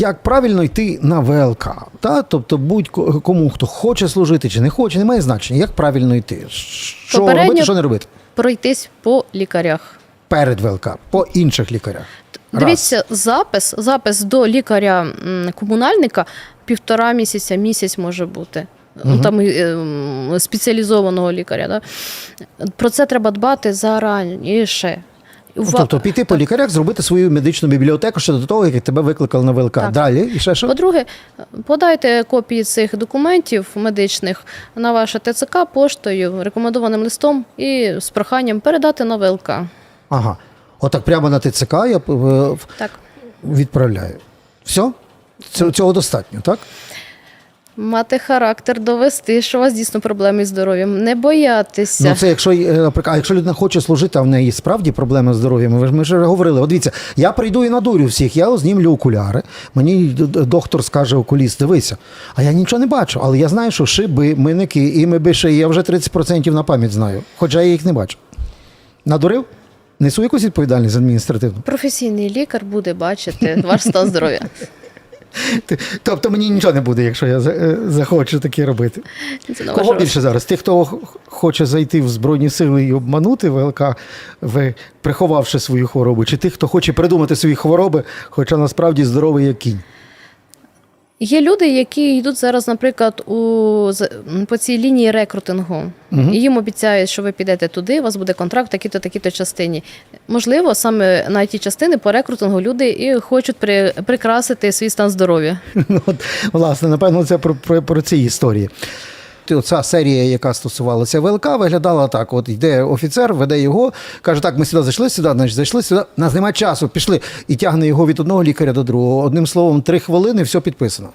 як правильно йти на ВЛК. Та? Тобто будь-кому, хто хоче служити чи не хоче, не має значення, як правильно йти. Що Попередньо- робити, що не робити. Пройтись по лікарях. Перед ВЛК, по інших лікарях. Раз. Дивіться, запис, запис до лікаря-комунальника півтора місяця, місяць може бути. Ну, там ем, спеціалізованого лікаря. Да? Про це треба дбати зараніше. Ну, Тобто піти по лікарях, зробити свою медичну бібліотеку ще до того, як тебе викликали на ВЛК. Так. Далі, і ще що? По-друге, подайте копії цих документів медичних на ваше ТЦК поштою, рекомендованим листом і з проханням передати на ВЛК. Ага. Отак прямо на ТЦК я е, Так. відправляю. Все? Цього, цього достатньо, так? Мати характер, довести, що у вас дійсно проблеми з здоров'ям, не боятися. Ну, це якщо, е, наприклад, а якщо людина хоче служити, а в неї справді проблеми з здоров'ям, ви ж ми ж говорили. От дивіться, я прийду і надурю всіх, я знімлю окуляри. Мені доктор скаже окуліст, дивися. А я нічого не бачу, але я знаю, що шиби, миники і миби шиї, я вже 30% на пам'ять знаю, хоча я їх не бачу. Надурив? Несу якусь відповідальність адміністративну. Професійний лікар буде бачити ваш стан здоров'я. Тобто мені нічого не буде, якщо я е, захочу таке робити. Це Кого більше зараз? Тих, хто хоче зайти в Збройні сили і обманути ВЛК, приховавши свою хворобу, чи тих, хто хоче придумати свої хвороби, хоча насправді здоровий як кінь. Є люди, які йдуть зараз, наприклад, у по цій лінії рекрутингу. І їм обіцяють, що ви підете туди, у вас буде контракт в такій-то такій-то частині. Можливо, саме на ті частини по рекрутингу люди і хочуть при, прикрасити свій стан здоров'я. Ну, От, власне, напевно, це про, про, про ці історії. Оця серія, яка стосувалася ВЛК, виглядала так: от йде офіцер, веде його, каже: так, ми сюди зайшли, сюди, значить, зайшли сюди. Нас немає часу, пішли. І тягне його від одного лікаря до другого. Одним словом, три хвилини, все підписано.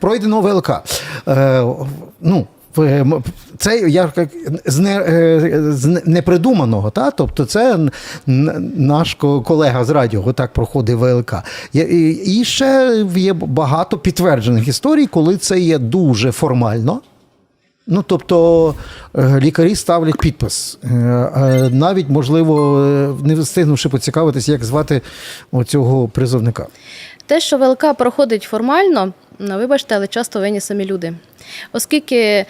Пройдено ВЛК. Е, ну, це я з, не, е, з непридуманого, та? тобто це наш колега з радіо так проходить ВЛК. І ще є багато підтверджених історій, коли це є дуже формально. Ну, тобто е, лікарі ставлять підпис, Е, е, навіть, можливо, не встигнувши поцікавитися, як звати оцього призовника. Те, що ВЛК проходить формально, ну, вибачте, але часто винні самі люди. Оскільки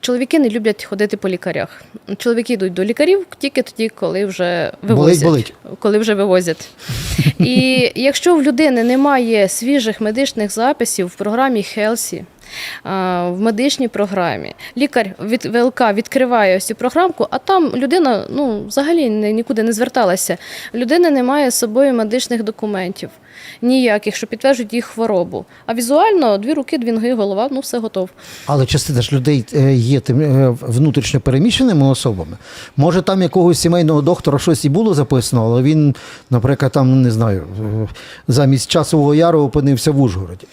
чоловіки не люблять ходити по лікарях. Чоловіки йдуть до лікарів тільки тоді, коли вже вивозять. болить. Коли вже вивозять. І якщо в людини немає свіжих медичних записів в програмі Хелсі, в медичній програмі. Лікар від ВЛК відкриває ось цю програмку, а там людина ну, взагалі ні- нікуди не зверталася. Людина не має з собою медичних документів ніяких, що підтверджують їх хворобу. А візуально дві руки, дві ноги, голова, ну все готово. Але частина ж людей е, є тим е, внутрішньо переміщеними особами. Може, там якогось сімейного доктора щось і було записано, але він, наприклад, там не знаю, е, замість часового яру опинився в Ужгороді.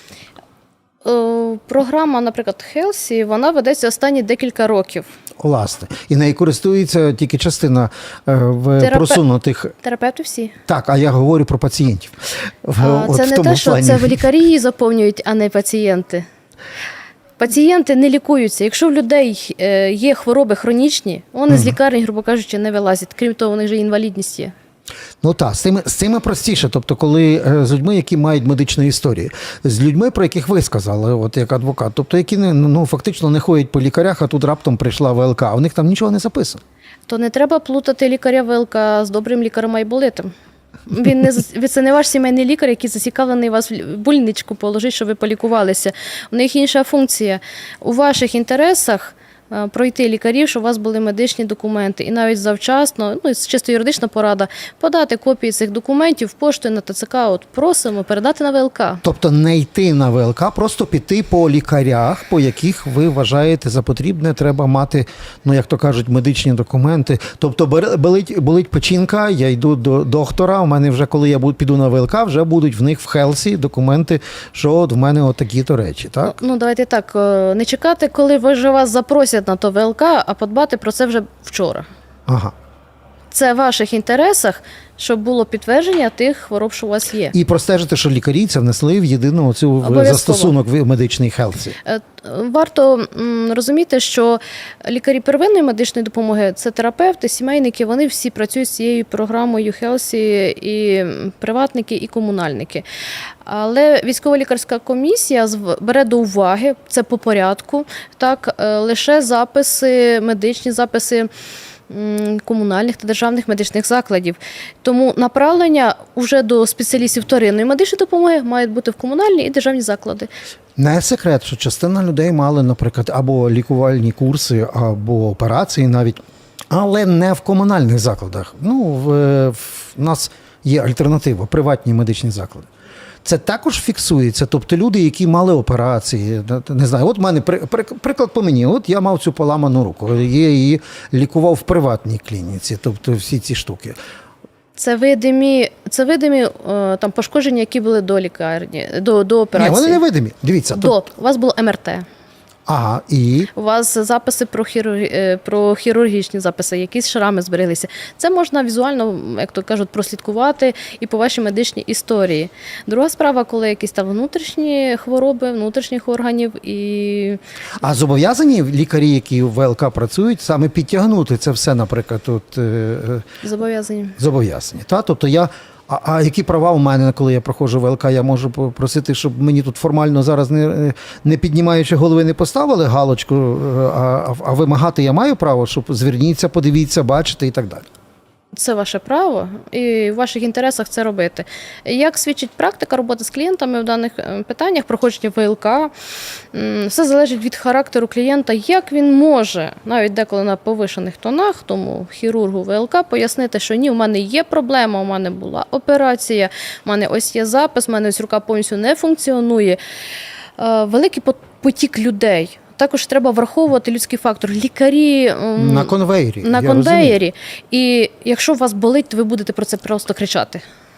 Е, Програма, наприклад, Хелсі, вона ведеться останні декілька років. Власне, і нею користується тільки частина е, в Терапе- просунутих. Терапевти всі. Так, а я говорю про пацієнтів. А, от це в не тому те, що плані. це лікарі її заповнюють, а не пацієнти. Пацієнти не лікуються. Якщо в людей е, є хвороби хронічні, вони з лікарні, грубо кажучи, не вилазять. Крім того, у них же інвалідність є. Ну так, з цими, з цими простіше. Тобто, коли е, з людьми, які мають медичну історію, з людьми, про яких ви сказали, от як адвокат, тобто які ну фактично не ходять по лікарях, а тут раптом прийшла ВЛК, а в них там нічого не записано. То не треба плутати лікаря ВЛК з добрим лікарем айболитом. Він не це не ваш сімейний лікар, який зацікавлений вас в больничку положити, щоб ви полікувалися. У них інша функція. У ваших інтересах пройти лікарів, щоб у вас були медичні документи, і навіть завчасно, ну чисто юридична порада, подати копії цих документів поштою на ТЦК. От просимо передати на ВЛК. Тобто не йти на ВЛК, просто піти по лікарях, по яких ви вважаєте за потрібне, треба мати, ну як то кажуть, медичні документи. Тобто болить, болить печінка, я йду до доктора. У мене вже коли я піду на ВЛК, вже будуть в них в Хелсі документи, що от в мене от такі-то речі. Так? Ну, давайте так, е, не чекати, коли ви вже вас запросять на то ВЛК, а подбати про це вже вчора. Ага. Це в ваших інтересах, щоб було підтвердження тих хвороб, що у вас є. І простежити, що лікарі це внесли в єдину цю застосунок в медичній хелсі. Е, Варто розуміти, що лікарі первинної медичної допомоги це терапевти, сімейники, вони всі працюють з цією програмою Хелсі, і приватники, і комунальники. Але військово-лікарська комісія зв- бере до уваги це по порядку, так е, лише записи, медичні записи. Комунальних та державних медичних закладів. Тому направлення вже до спеціалістів вторинної медичної допомоги мають бути в комунальні і державні заклади. Не секрет, що частина людей мали, наприклад, або лікувальні курси, або операції навіть, але не в комунальних закладах. Ну, в, в нас є альтернатива приватні медичні заклади. Це також фіксується. Тобто люди, які мали операції, не знаю, от в мене при- при- приклад по мені. От я мав цю поламану руку. Я її лікував в приватній клініці, тобто всі ці штуки. Це видимі, це видимі е, там пошкодження, які були до лікарні, до, до Ні, операції. вони не видимі. Дивіться, тут, у вас було МРТ. Ага, і У вас записи про хірургі, е, про хірургічні записи, якісь шрами збереглися. Це можна візуально, як то кажуть, прослідкувати і по вашій медичній історії. Друга справа, коли якісь там внутрішні хвороби, внутрішніх органів і А зобов'язані лікарі, які в ВЛК працюють, саме підтягнути це все, наприклад, от, е, е, зобов'язані. зобов'язані. Та? Тобто я, а, а які права у мене, коли я проходжу ВЛК, я можу попросити, щоб мені тут формально зараз не, не піднімаючи голови, не поставили галочку, е, а, а вимагати я маю право, щоб зверніться, подивіться, бачите і так далі. Це ваше право, і в ваших інтересах це робити. Як свідчить практика роботи з клієнтами в даних е, питаннях, проходження ВЛК, все залежить від характеру клієнта, як він може, навіть деколи на повишених тонах, тому хірургу ВЛК пояснити, що ні, у мене є проблема, у мене була операція, у мене ось є запис, у мене ось рука повністю не функціонує. Е, Великий потік людей. Також треба враховувати людський фактор. Лікарі На конвейері. на я розумію. конвеєрі. І якщо у вас болить, то ви будете про це просто кричати.